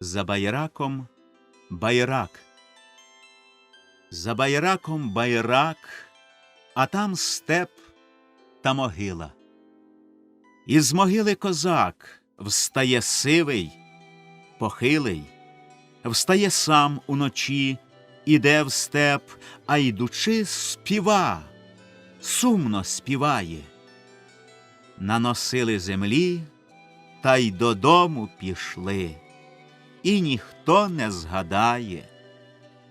За байраком байрак. За байраком байрак, а там степ та могила. Із могили козак встає сивий, похилий, встає сам уночі, іде в степ, а йдучи, співа, сумно співає. Наносили землі та й додому пішли, і ніхто не згадає.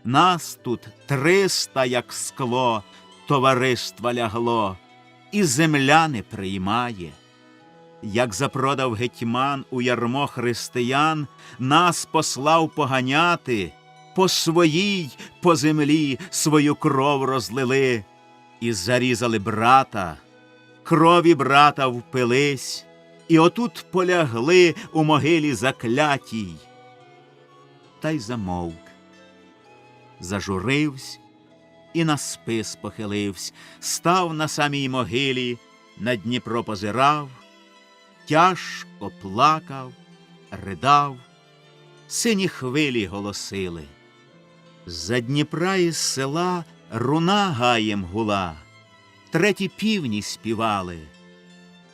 Нас тут триста, як скло, товариства лягло, і земля не приймає. Як запродав гетьман у ярмо християн, нас послав поганяти, по своїй, по землі свою кров розлили, і зарізали брата, крові брата впились, і отут полягли у могилі заклятій. Та й замовк зажуривсь і на спис похиливсь, став на самій могилі, на Дніпро позирав, тяжко плакав, ридав, сині хвилі голосили. За Дніпра із села руна гаєм гула, треті півні співали.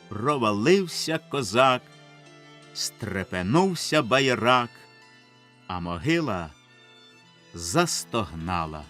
Провалився козак, стрепенувся байрак, а могила застогнала.